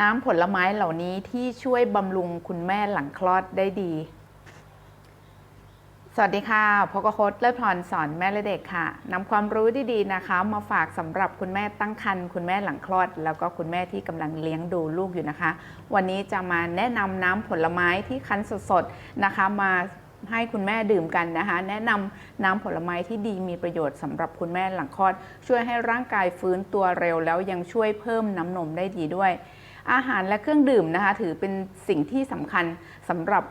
น้ำผลไม้เหล่านี้ที่ช่วยบำรุงคุณแม่หลังคลอดได้ดี สวัสดีค่ะพกโคตเลิศพรสอนแม่และเด็กค่ะนำความรู้ดีๆนะคะ มาฝากสำหรับคุณแม่ตั้งครรภ์คุณแม่หลังคลอด แล้วก็คุณแม่ที่กำลังเลี้ยงดูลูกอยู่นะคะ วันนี้จะมาแนะนำน้ำผลไม้ที่คั้นสดๆนะคะมาให้คุณแม่ดื่มกันนะคะ แนะนำน้ำผลไม้ที่ดีมีประโยชน์สำหรับคุณแม่หลังคลอด ช่วยให้ร่างกายฟื้นตัวเร็วแล้วยังช่วยเพิ่มน้ำนมได้ดีด้วย อาหารและเครื่องดื่มนะคะ ถือเป็นสิ่งที่สำคัญสำหรับ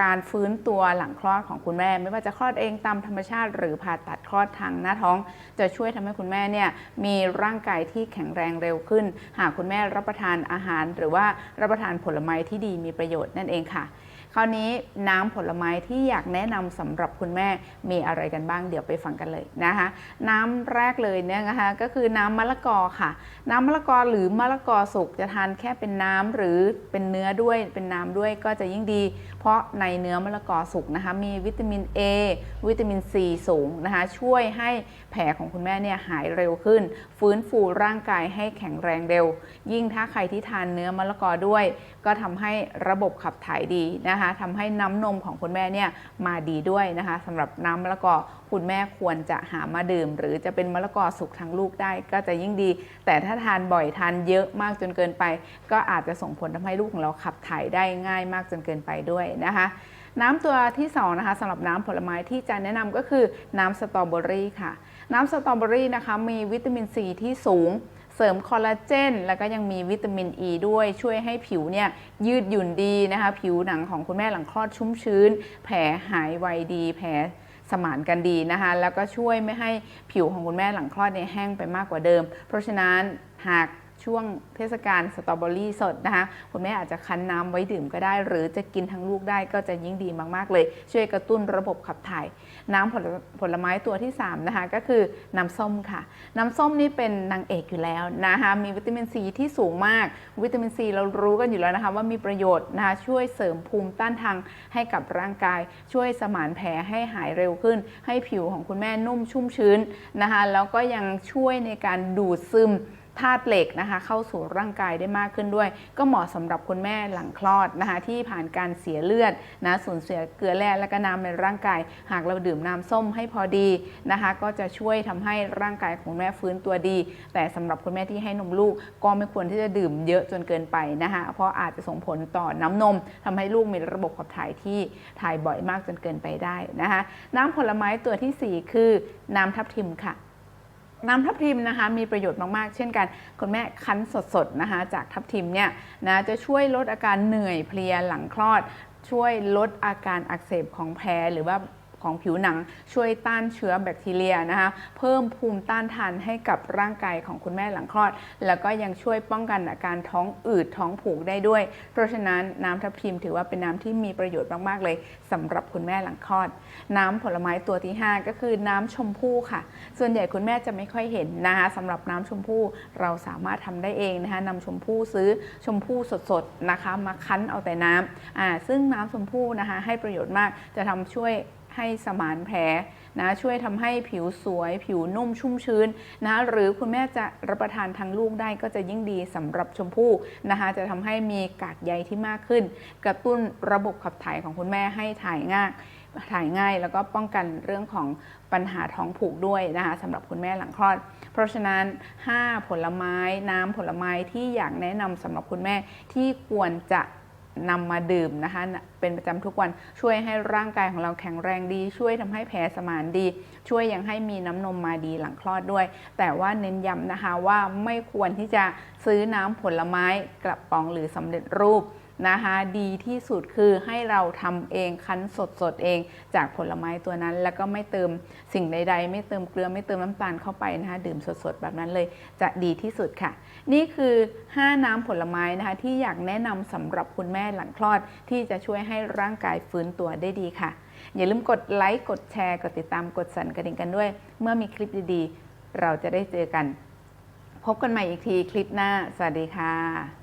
การฟื้นตัวหลังคลอดของคุณแม่ ไม่ว่าจะคลอดเองตามธรรมชาติ หรือผ่าตัดคลอดทางหน้าท้อง จะช่วยทำให้คุณแม่เนี่ยมีร่างกายที่แข็งแรงเร็วขึ้น หากคุณแม่รับประทานอาหาร หรือว่ารับประทานผลไม้ที่ดีมีประโยชน์นั่นเองค่ะ คราวนี้น้ำผลไม้ที่อยากแนะนำสำหรับคุณแม่มีอะไรกันบ้างเดี๋ยวไปฟังกันเลยนะคะ น้ำแรกเลยเนี่ยนะคะก็คือน้ำมะละกอค่ะ น้ำมะละกอหรือมะละกอสุกจะทานแค่เป็นน้ำหรือเป็นเนื้อด้วยเป็นน้ำด้วยก็จะยิ่งดี เพราะในเนื้อมะละกอสุกนะคะมีวิตามิน A วิตามิน C สูงนะคะช่วยให้แผลของคุณแม่เนี่ยหายเร็วขึ้น ฟื้นฟูร่างกายให้แข็งแรงเร็ว ยิ่งถ้าใครที่ทานเนื้อมะละกอด้วย ก็ทำให้ระบบขับถ่ายดีนะนะคะทำให้น้ำนมของคุณแม่เนี่ยมาดีด้วยนะคะสำหรับน้ำมะละกอคุณแม่ควรจะหามาดื่ม หรือจะเป็นมะละกอสุกทั้งลูกได้ก็จะยิ่งดี แต่ถ้าทานบ่อยทานเยอะมากจนเกินไป ก็อาจจะส่งผลทำให้ลูกของเราขับถ่ายได้ง่ายมากจนเกินไปด้วยนะคะน้ำตัวที่2นะคะสำหรับน้ำผลไม้ที่จะแนะนำก็คือน้ำสตรอเบอรี่ค่ะ น้ำสตรอเบอรี่นะคะมีวิตามินซีที่สูง เสริมคอลลาเจน แล้วก็ยังมีวิตามินอ e ีด้วยช่วยให้ผิวเนี่ยยืดหยุ่นดีนะคะ ผิวหนังของคุณแม่หลังคลอดชุ่มชื้น แผลหายไวดี แผลสมานกันดีนะคะ แล้วก็ช่วยไม่ให้ผิวของคุณแม่หลังคลอดเนี่ยแห้งไปมากกว่าเดิม เพราะฉะนั้นหาก ช่วงเทศกาลสตรอเบอรี่สดนะคะคุณแม่อาจจะคั้นน้ำไว้ดื่มก็ได้ หรือจะกินทั้งลูกได้ก็จะยิ่งดีมากๆเลย ช่วยกระตุ้นระบบขับถ่าย น้ำผลผลไม้ตัวที่3นะคะก็คือน้ำส้มค่ะ น้ำส้มนี่เป็นนางเอกอยู่แล้วนะคะมีวิตามินซีที่สูงมาก วิตามินซีเรารู้กันอยู่แล้วนะคะว่ามีประโยชน์นะคะช่วยเสริมภูมิต้านทานให้กับร่างกาย ช่วยสมานแผลให้หายเร็วขึ้น ให้ผิวของคุณแม่นุ่มชุ่มชื้นนะคะแล้วก็ยังช่วยในการดูดซึม ธาตุเหล็กนะคะเข้าสู่ร่างกายได้มากขึ้นด้วย ก็เหมาะสำหรับคุณแม่หลังคลอดนะคะที่ผ่านการเสียเลือดนะสูญเสียเกลือแร่และก็น้ำในร่างกาย หากเราดื่มน้ำส้มให้พอดีนะคะก็จะช่วยทำให้ร่างกายของแม่ฟื้นตัวดี แต่สำหรับคุณแม่ที่ให้นมลูก ก็ไม่ควรที่จะดื่มเยอะจนเกินไปนะคะเพราะอาจจะส่งผลต่อน้ำนมทำให้ลูกมีระบบขับถ่ายที่ถ่ายบ่อยมากจนเกินไปได้นะคะน้ำผลไม้ตัวทีสี่4 คือน้ำทับทิมค่ะ น้ำทับทิมนะคะมีประโยชน์มาก ๆ เช่นกัน คุณแม่คั้นสด ๆ นะคะจากทับทิมเนี่ยนะจะช่วยลดอาการเหนื่อยเพลียหลังคลอด ช่วยลดอาการอักเสบของแผลหรือว่า ของผิวหนังช่วยต้านเชื้อแบคทีเรียนะคะเพิ่มภูมิต้านทานให้กับร่างกายของคุณแม่หลังคลอด แล้วก็ยังช่วยป้องกันอาการท้องอืดท้องผูกได้ด้วย เพราะฉะนั้นน้ำทับทิมถือว่าเป็นน้ำที่มีประโยชน์มากๆเลยสำหรับคุณแม่หลังคลอด น้ำผลไม้ตัวที่ 5 ก็คือน้ำชมพู่ค่ะ ส่วนใหญ่คุณแม่จะไม่ค่อยเห็นนะคะสำหรับน้ำชมพู่เราสามารถทำได้เองนะคะนำชมพู่ซื้อชมพู่สดๆนะคะมาคั้นเอาแต่น้ำอ่าซึ่งน้ำชมพู่นะคะให้ประโยชน์มากจะทำช่วย ให้สมานแผลนะช่วยทำให้ผิวสวย ผิวนุ่มชุ่มชื้นนะหรือคุณแม่จะรับประทานทางลูกได้ก็จะยิ่งดีสำหรับชมพู่นะคะจะทำให้มีกากใยที่มากขึ้น กระตุ้นระบบขับถ่ายของคุณแม่ให้ถ่ายง่ายถ่ายง่าย แล้วก็ป้องกันเรื่องของปัญหาท้องผูกด้วยนะคะสำหรับคุณแม่หลังคลอด เพราะฉะนั้น 5 ผลไม้น้ำผลไม้ที่อยากแนะนำสำหรับคุณแม่ที่ควรจะ นำมาดื่มนะคะเป็นประจำทุกวันช่วยให้ร่างกายของเราแข็งแรงดี ช่วยทำให้แผลสมานดี ช่วยยังให้มีน้ำนมมาดีหลังคลอดด้วย แต่ว่าเน้นย้ำนะคะว่าไม่ควรที่จะซื้อน้ำผลไม้กระป๋องหรือสำเร็จรูป นะคะดีที่สุดคือให้เราทำเองคั้นสดสดๆเองจากผลไม้ตัวนั้น แล้วก็ไม่เติมสิ่งใด ๆ ไม่เติมเกลือไม่เติมน้ำตาลเข้าไปนะคะดื่มสดๆแบบนั้นเลยจะดีที่สุดค่ะ นี่คือ 5 น้ำผลไม้นะคะที่อยากแนะนำสำหรับคุณแม่หลังคลอด ที่จะช่วยให้ร่างกายฟื้นตัวได้ดีค่ะ อย่าลืมกดไลค์กดแชร์ กดติดตามกดสั่นกระดิ่งกันด้วย เมื่อมีคลิปดีๆ เราจะได้เจอกัน พบกันใหม่อีกทีคลิปหน้า สวัสดีค่ะ